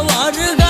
varım